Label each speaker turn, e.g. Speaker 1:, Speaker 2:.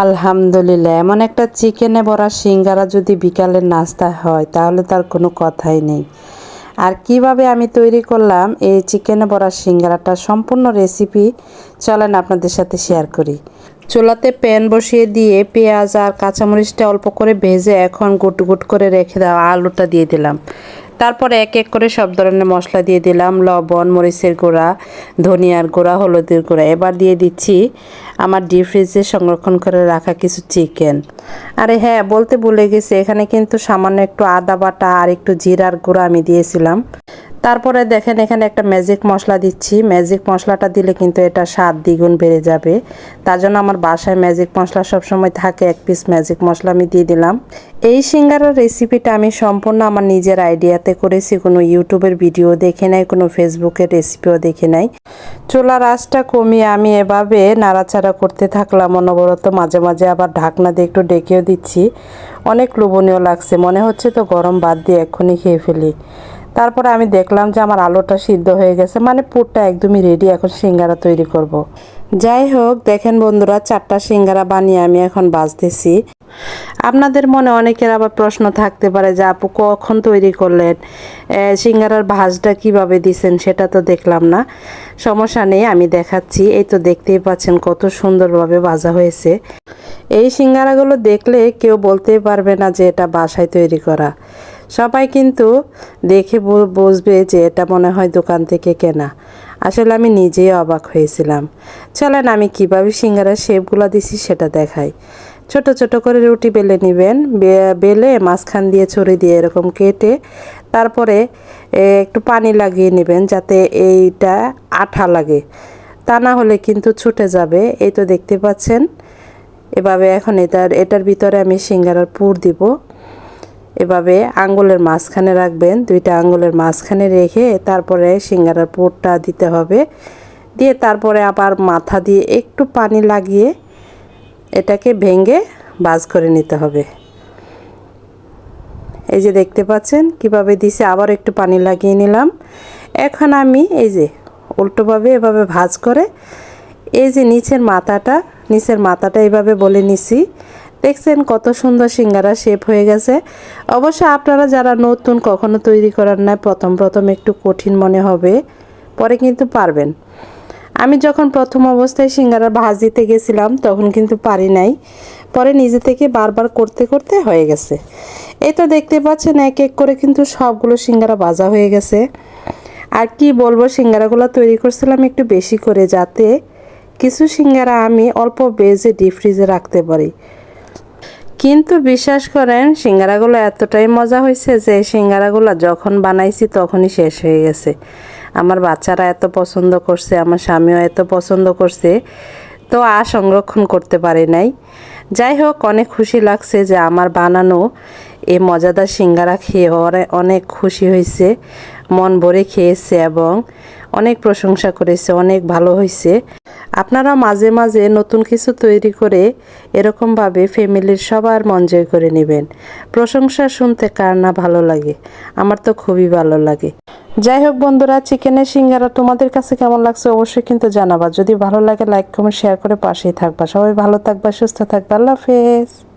Speaker 1: আলহামদুলিল্লাহ, এমন একটা চিকেনে ভরা সিঙ্গারা যদি বিকালের নাস্তা হয়, তাহলে তার কোনো কথাই নেই। আর কীভাবে আমি তৈরি করলাম এই চিকেনে ভরা সিঙ্গারাটা সম্পূর্ণ রেসিপি চলেন আপনাদের সাথে শেয়ার করি। চুলাতে প্যান বসিয়ে দিয়ে পেঁয়াজ আর কাঁচামরিচটা অল্প করে ভেজে এখন গুট গুট করে রেখে দেওয়া আলুটা দিয়ে দিলাম। তারপরে এক এক করে সব ধরনের মশলা দিয়ে দিলাম, লবণ, মরিচের গুঁড়া, ধনিয়ার গুঁড়া, হলুদের গুঁড়া। এবার দিয়ে দিচ্ছি আমার ডিপ ফ্রিজে সংরক্ষণ করে রাখা কিছু চিকেন আরে হ্যাঁ বলতে ভুলে গেছি, এখানে কিন্তু সামান্য একটু আদা বাটা আর একটু জিরার গুঁড়া আমি দিয়েছিলাম। তারপরে দেখেন এখানে একটা ম্যাজিক মশলা দিচ্ছি। ম্যাজিক মশলাটা দিলে কিন্তু এটা স্বাদ দ্বিগুণ বেড়ে যাবে। তার জন্য আমার বাসায় ম্যাজিক মশলা সবসময় থাকে। এক পিস ম্যাজিক মশলা আমি দিয়ে দিলাম। এই সিঙ্গারার রেসিপিটা আমি সম্পূর্ণ আমার নিজের আইডিয়াতে করেছি। কোনো ইউটিউবের ভিডিও দেখে নাই, কোনো ফেসবুকের রেসিপিও দেখে নাই। চুলার আঁচটা কমিয়ে আমি এভাবে নাড়াচাড়া করতে থাকলাম। অনবরত মাঝে মাঝে আবার ঢাকনা দিয়ে একটু ডেকেও দিচ্ছি। অনেক লোভনীয় লাগছে। মনে হচ্ছে তো গরম বাদ দিয়ে এক্ষুনি খেয়ে ফেলি। তারপরে আমি দেখলাম যে আমার আলুটা সিদ্ধ হয়ে গেছে মানে পুরটা একদমই রেডি এখন সিঙ্গারা তৈরি করব। যাই হোক, দেখেন বন্ধুরা, চারটা সিঙ্গারা বানিয়ে আমি এখন বাজতেছি। আপনাদের মনে অনেকের আবার প্রশ্ন থাকতে পারে যে আপু, কখন তৈরি করলেন? সিঙ্গারার ভাজটা কীভাবে দিছেন সেটা তো দেখলাম না। সমস্যা নেই, আমি দেখাচ্ছি। এই তো দেখতেই পাচ্ছেন কত সুন্দরভাবে ভাজা হয়েছে। এই সিঙ্গারাগুলো দেখলে কেউ বলতেই পারবে না যে এটা বাসায় তৈরি করা। সবাই কিন্তু দেখে বুঝবে যে এটা মনে হয় দোকান থেকে কেনা। আসলে আমি নিজেই অবাক হয়েছিলাম। চলেন আমি কীভাবে সিঙ্গারার শেপগুলো দিছি সেটা দেখাই। ছোট ছোট করে রুটি বেলে নেবেন। বেলে মাঝখান দিয়ে ছড়ি দিয়ে এরকম কেটে তারপরে একটু পানি লাগিয়ে নেবেন যাতে এইটা আঠা লাগে। তা না হলে কিন্তু ছুটে যাবে। এই তো দেখতে পাচ্ছেন। এভাবে এখন এটার এটার ভিতরে আমি সিঙ্গারার পুর দিব। এভাবে আঙ্গুলের মাঝখানে রাখবেন, দুইটা আঙ্গুলের মাঝখানে রেখে তারপরে সিঙ্গারার পুরটা দিতে হবে। দিয়ে তারপরে আবার মাথা দিয়ে একটু পানি লাগিয়ে এটাকে ভেঙে বাজ করে নিতে হবে। এই যে দেখতে পাচ্ছেন কীভাবে দিছে, আবার একটু পানি লাগিয়ে নিলাম। এখন আমি এই যে উল্টোভাবে এভাবে ভাজ করে এই যে নিচের মাথাটা নিচের মাথাটা এইভাবে বলে নিছি। দেখছেন কত সুন্দর সিঙ্গারা শেপ হয়ে গেছে। অবশ্য আপনারা যারা নতুন কখনো তৈরি করার নাই, প্রথম প্রথম একটু কঠিন মনে হবে, পরে কিন্তু পারবেন। আমি যখন প্রথম অবস্থায় সিঙ্গারা ভাজিতে গেছিলাম, তখন কিন্তু পারি নাই। পরে নিজে থেকে বারবার করতে করতে হয়ে গেছে। এই তো দেখতে পাচ্ছেন, এক এক করে কিন্তু সবগুলো সিঙ্গারা ভাজা হয়ে গেছে। আর কি বলব, সিঙ্গারাগুলো তৈরি করছিলাম একটু বেশি করে যাতে কিছু সিঙ্গারা আমি অল্প বেজে ডিপ ফ্রিজে রাখতে পারি। কিন্তু বিশ্বাস করেন, সিঙ্গারাগুলো এতটাই মজা হয়েছে যে সিঙ্গারাগুলো যখন বানাইছি তখনই শেষ হয়ে গেছে। আমার বাচ্চারা এত পছন্দ করছে, আমার স্বামীও এত পছন্দ করছে, তো আর সংরক্ষণ করতে পারে নাই। যাই হোক, অনেক খুশি লাগছে যে আমার বানানো এই মজাদার সিঙ্গারা খেয়ে অনেক খুশি হয়েছে, মন ভরে খেয়েছে এবং অনেক প্রশংসা করেছে, অনেক ভালো হয়েছে। আপনারা মাঝে মাঝে নতুন কিছু তৈরি করে এরকমভাবে ফ্যামিলির সবার মন জয় করে নেবেন। প্রশংসা শুনতে কার না ভালো লাগে? আমার তো খুবই ভালো লাগে। যাই হোক বন্ধুরা চিকেনের সিঙ্গারা তোমাদের কাছে কেমন লাগছে অবশ্যই কিন্তু জানাবা। যদি ভালো লাগে লাইক কমেন্ট শেয়ার করে পাশেই থাকবা। সবাই ভালো থাকবা, সুস্থ থাকবা। আল্লাহ হাফেজ।